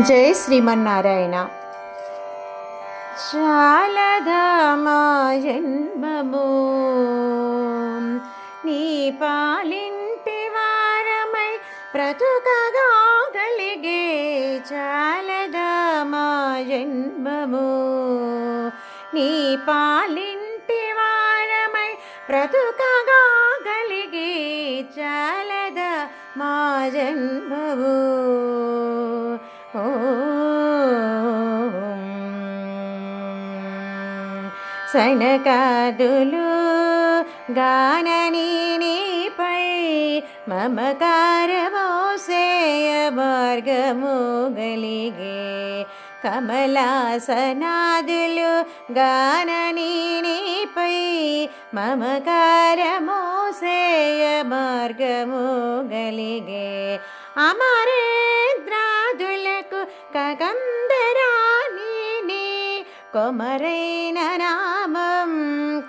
జై శ్రీమన్నారాయణ. శాలదామా జన్మము. నీ పాలింటి వారమై బ్రతుకగా గలిగే చాలదామా జన్మము. నీ పాలింటి వారమై బ్రతుకగా చాలద మా జన్మము. సనకాదులు గానని నీపై మమకారమోసేయ మార్గము గలిగే కమలాసనాదులు గానని నీపై మమకారమోసేయ మార్గము గలిగే అమరేంద్రాదులకు కగంధరాని కొమరైన నామం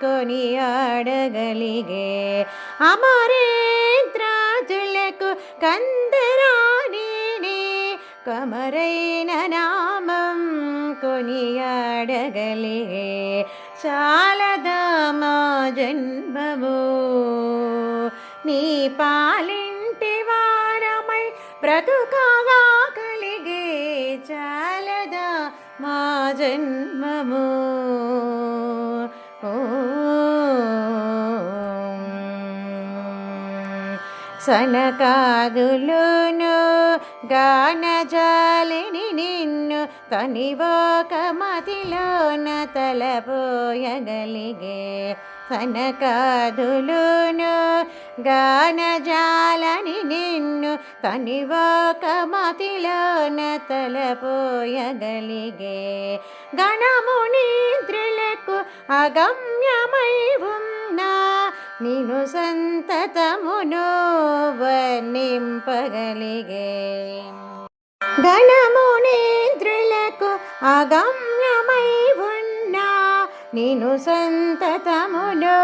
కొనియాడగలిగే అమరేంద్రాదులకు కందరాని కొమరైన నామం కొనియాడగలిగే చాలదామా జన్మము నీ పాలింటి వారమై బ్రతుకగా మా జన్మము ఓ సనకాదులును గానజాలిని నిన్ను తనివోక మతిలోన తలపోయగలిగే కనకాదులును గానజాలని నిన్ను తనివోక మతిలోన తలపోయగలిగే గణమునిద్రులకు అగమ్యమై ఉన్నా నిను సంతతమును వర్ణింపగలిగే గణమునేంద్రులకు అగమ్యమై ఉన్నా నేను సంతతమును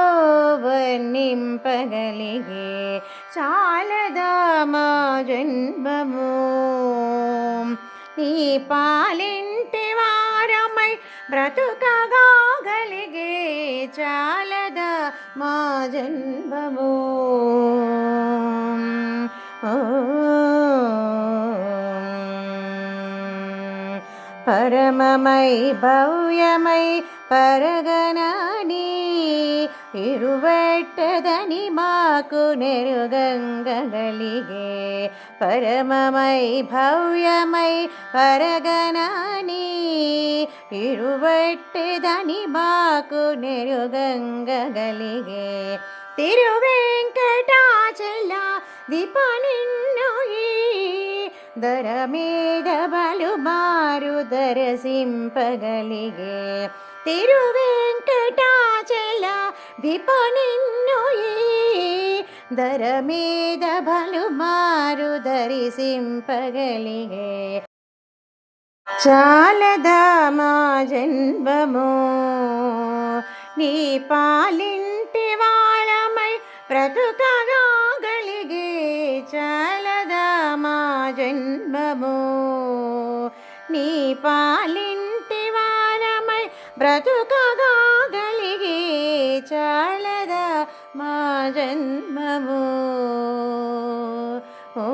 వర్ణింపగలిగే చాలదామా జన్మము నీ పాలింటి వారమై బ్రతుకగాగలిగే చాలదా మా జన్మము പരമമൈ ഭവ്യമൈ പരഗനാനീ ഇരുവട്ടതനി മാക്കു പരമമൈ ഭവ്യമൈ പരഗനാനീ ഇരുവട്ടതനി മാക്കു നെരുഗംഗളികെ തിരുവെങ്കടാചല ദിപ దర మీద బలు మారు దరసింపగలిగే తిరువెంకటాచల దీప నిన్ను దర మీద బలు మారు దరిసింపగలిగే చాలదామా జన్మము? నీ పాలింటి వారమై బ్రతుకగా గలిగే చాలదామా నీ పాలింటి వారమై బ్రతుకగా గలిగే చాలదా మా జన్మము. ఓ